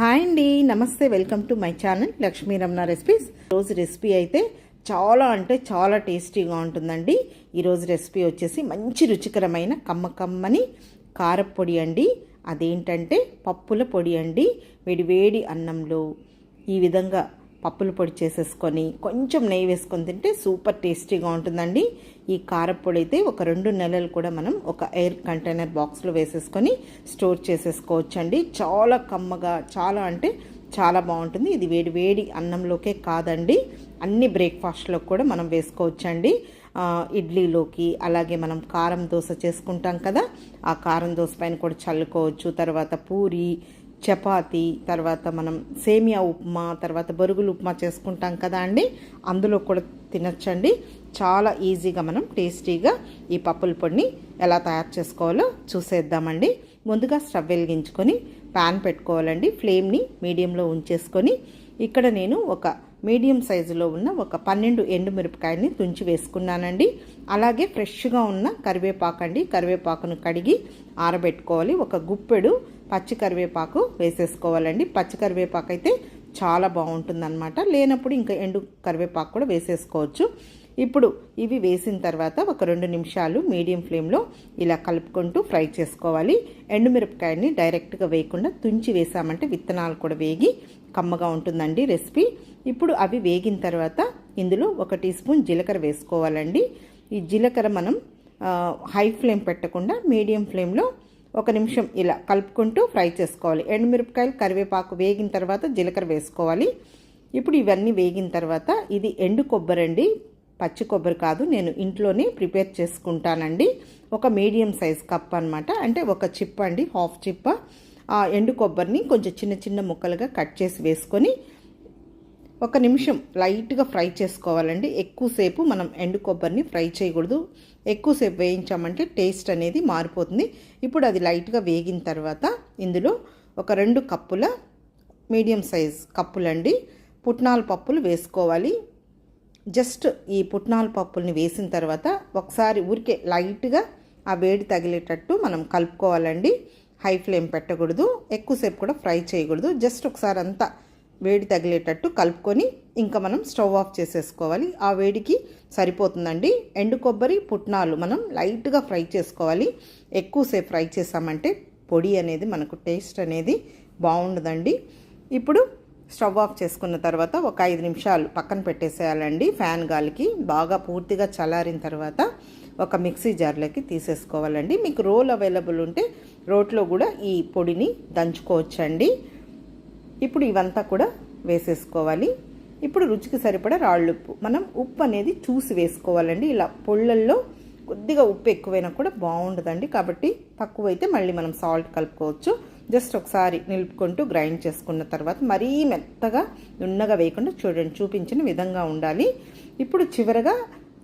Hi అండి నమస్తే welcome to my channel Lakshmi Ramana recipes. రోజు రెసిపీ అయితే చాలా అంటే చాలా టేస్టీగా ఉంటుందండి. ఈరోజు రెసిపీ వచ్చేసి మంచి రుచికరమైన కమ్మ కమ్మని కారపొడి అండి. అదేంటంటే పప్పుల పొడి అండి. వేడివేడి అన్నంలో ఈ విధంగా పప్పుల పొడి చేసేసుకొని కొంచెం నెయ్యి వేసుకొని తింటే సూపర్ టేస్టీగా ఉంటుందండి. ఈ కారపొడి అయితే ఒక రెండు నెలలు కూడా మనం ఒక ఎయిర్ కంటైనర్ బాక్స్లో వేసేసుకొని స్టోర్ చేసేసుకోవచ్చండి. చాలా కమ్మగా చాలా అంటే చాలా బాగుంటుంది. ఇది వేడి వేడి అన్నంలోకే కాదండి. అన్ని బ్రేక్ఫాస్ట్లో కూడా మనం వేసుకోవచ్చండి. ఇడ్లీలోకి అలాగే మనం కారం దోశ చేసుకుంటాం కదా ఆ కారం దోశ పైన కూడా చల్లుకోవచ్చు. తర్వాత పూరి చపాతి తర్వాత మనం సేమియా ఉప్మా తర్వాత బొరుగులు ఉప్మా చేసుకుంటాం కదా అండి. అందులో కూడా తినచ్చండి. చాలా ఈజీగా మనం టేస్టీగా ఈ పప్పుల పొడిని ఎలా తయారు చేసుకోవాలో చూసేద్దామండి. ముందుగా స్టవ్ వెలిగించుకొని ప్యాన్ పెట్టుకోవాలండి. ఫ్లేమ్ని మీడియంలో ఉంచేసుకొని ఇక్కడ నేను ఒక మీడియం సైజులో ఉన్న ఒక పన్నెండు ఎండుమిరపకాయని తుంచి వేసుకున్నానండి. అలాగే ఫ్రెష్గా ఉన్న కరివేపాకు అండి కరివేపాకును కడిగి ఆరబెట్టుకోవాలి. ఒక గుప్పెడు పచ్చి కరివేపాకు వేసేసుకోవాలండి. పచ్చి కరివేపాకు అయితే చాలా బాగుంటుందన్నమాట. లేనప్పుడు ఇంకా ఎండు కరివేపాకు కూడా వేసేసుకోవచ్చు. ఇప్పుడు ఇవి వేసిన తర్వాత ఒక రెండు నిమిషాలు మీడియం ఫ్లేమ్లో ఇలా కలుపుకుంటూ ఫ్రై చేసుకోవాలి. ఎండుమిరపకాయని డైరెక్ట్గా వేయకుండా తుంచి వేసామంటే విత్తనాలు కూడా వేగి కమ్మగా ఉంటుందండి రెసిపీ. ఇప్పుడు అవి వేగిన తర్వాత ఇందులో ఒక టీ స్పూన్ జీలకర్ర వేసుకోవాలండి. ఈ జీలకర్ర మనం హై ఫ్లేమ్ పెట్టకుండా మీడియం ఫ్లేమ్లో ఒక నిమిషం ఇలా కలుపుకుంటూ ఫ్రై చేసుకోవాలి. ఎండుమిరపకాయలు కరివేపాకు వేగిన తర్వాత జీలకర్ర వేసుకోవాలి. ఇప్పుడు ఇవన్నీ వేగిన తర్వాత ఇది ఎండు కొబ్బరి అండి. పచ్చి కొబ్బరి కాదు నేను ఇంట్లోనే ప్రిపేర్ చేసుకుంటానండి. ఒక మీడియం సైజ్ కప్ అనమాట అంటే ఒక చిప్ప అండి హాఫ్ చిప్ప. ఆ ఎండు కొబ్బరిని కొంచెం చిన్న చిన్న ముక్కలుగా కట్ చేసి వేసుకొని ఒక నిమిషం లైట్గా ఫ్రై చేసుకోవాలండి. ఎక్కువసేపు మనం ఎండు కొబ్బరిని ఫ్రై చేయకూడదు. ఎక్కువసేపు వేయించామంటే టేస్ట్ అనేది మారిపోతుంది. ఇప్పుడు అది లైట్గా వేగిన తర్వాత ఇందులో ఒక రెండు కప్పుల మీడియం సైజ్ కప్పులండి. పుట్నాల పప్పులు వేసుకోవాలి. జస్ట్ ఈ పుట్నాల పప్పుల్ని వేసిన తర్వాత ఒకసారి ఊరికే లైట్గా ఆ వేడి తగిలేటట్టు మనం కలుపుకోవాలండి. హై ఫ్లేమ్ పెట్టకూడదు. ఎక్కువసేపు కూడా ఫ్రై చేయకూడదు. జస్ట్ ఒకసారి అంతా వేడి తగిలేటట్టు కలుపుకొని ఇంకా మనం స్టవ్ ఆఫ్ చేసేసుకోవాలి. ఆ వేడికి సరిపోతుందండి. ఎండు కొబ్బరి పుట్నాలు మనం లైట్గా ఫ్రై చేసుకోవాలి. ఎక్కువసేపు ఫ్రై చేసామంటే పొడి అనేది మనకు టేస్ట్ అనేది బాగుండదండి. ఇప్పుడు స్టవ్ ఆఫ్ చేసుకున్న తర్వాత ఒక ఐదు నిమిషాలు పక్కన పెట్టేసేయాలండి. ఫ్యాన్ గాలికి బాగా పూర్తిగా చల్లారిన తర్వాత ఒక మిక్సీ జార్లోకి తీసేసుకోవాలండి. మీకు రోల్ అవైలబుల్ ఉంటే రోట్లో కూడా ఈ పొడిని దంచుకోవచ్చండి. ఇప్పుడు ఇవంతా కూడా వేసేసుకోవాలి. ఇప్పుడు రుచికి సరిపడా రాళ్ళు ఉప్పు మనం ఉప్పు అనేది చూసి వేసుకోవాలండి. ఇలా పొళ్ళల్లో కొద్దిగా ఉప్పు ఎక్కువైనా కూడా బాగుండదండి. కాబట్టి తక్కువైతే మళ్ళీ మనం సాల్ట్ కలుపుకోవచ్చు. జస్ట్ ఒకసారి నిలుపుకుంటూ గ్రైండ్ చేసుకున్న తర్వాత మరీ మెత్తగా నున్నగా వేయకుండా చూడండి చూపించిన విధంగా ఉండాలి. ఇప్పుడు చివరగా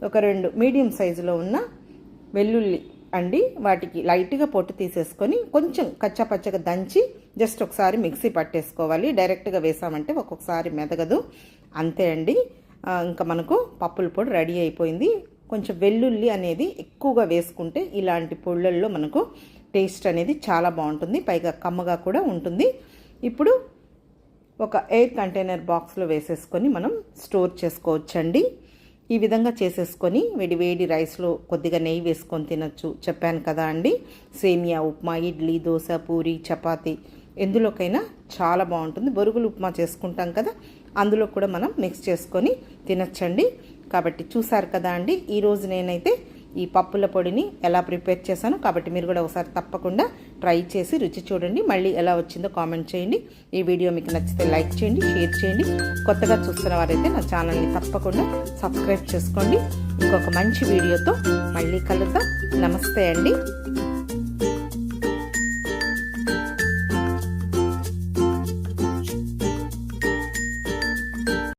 ఒక రెండు మీడియం సైజులో ఉన్న వెల్లుల్లి అండి వాటికి లైట్గా పొట్టు తీసేసుకొని కొంచెం కచ్చాపచ్చగా దంచి జస్ట్ ఒకసారి మిక్సీ పట్టేసుకోవాలి. డైరెక్ట్గా వేసామంటే ఒక్కొక్కసారి మెదగదు. అంతే అండి. ఇంకా మనకు పప్పుల పొడి రెడీ అయిపోయింది. కొంచెం వెల్లుల్లి అనేది ఎక్కువగా వేసుకుంటే ఇలాంటి పొళ్ళల్లో మనకు టేస్ట్ అనేది చాలా బాగుంటుంది. పైగా కమ్మగా కూడా ఉంటుంది. ఇప్పుడు ఒక ఎయిర్ కంటైనర్ బాక్స్లో వేసేసుకొని మనం స్టోర్ చేసుకోవచ్చండి. ఈ విధంగా చేసేసుకొని వేడి వేడి రైస్లో కొద్దిగా నెయ్యి వేసుకొని తినచ్చు. చెప్పాను కదా అండి సేమియా ఉప్మా ఇడ్లీ దోశ పూరి చపాతి ఎందులోకైనా చాలా బాగుంటుంది. బొరుగులు ఉప్మా చేసుకుంటాం కదా అందులో కూడా మనం మిక్స్ చేసుకొని తినచ్చండి. కాబట్టి చూసారు కదా అండి ఈరోజు నేనైతే ఈ పప్పుల పొడిని ఎలా ప్రిపేర్ చేశాను. కాబట్టి మీరు కూడా ఒకసారి తప్పకుండా ట్రై చేసి రుచి చూడండి. మళ్ళీ ఎలా వచ్చిందో కామెంట్ చేయండి. ఈ వీడియో మీకు నచ్చితే లైక్ చేయండి షేర్ చేయండి. కొత్తగా చూస్తున్న వారైతే నా ఛానల్ని తప్పకుండా సబ్స్క్రైబ్ చేసుకోండి. ఇంకొక మంచి వీడియోతో మళ్ళీ కలుద్దాం. నమస్తే అండి.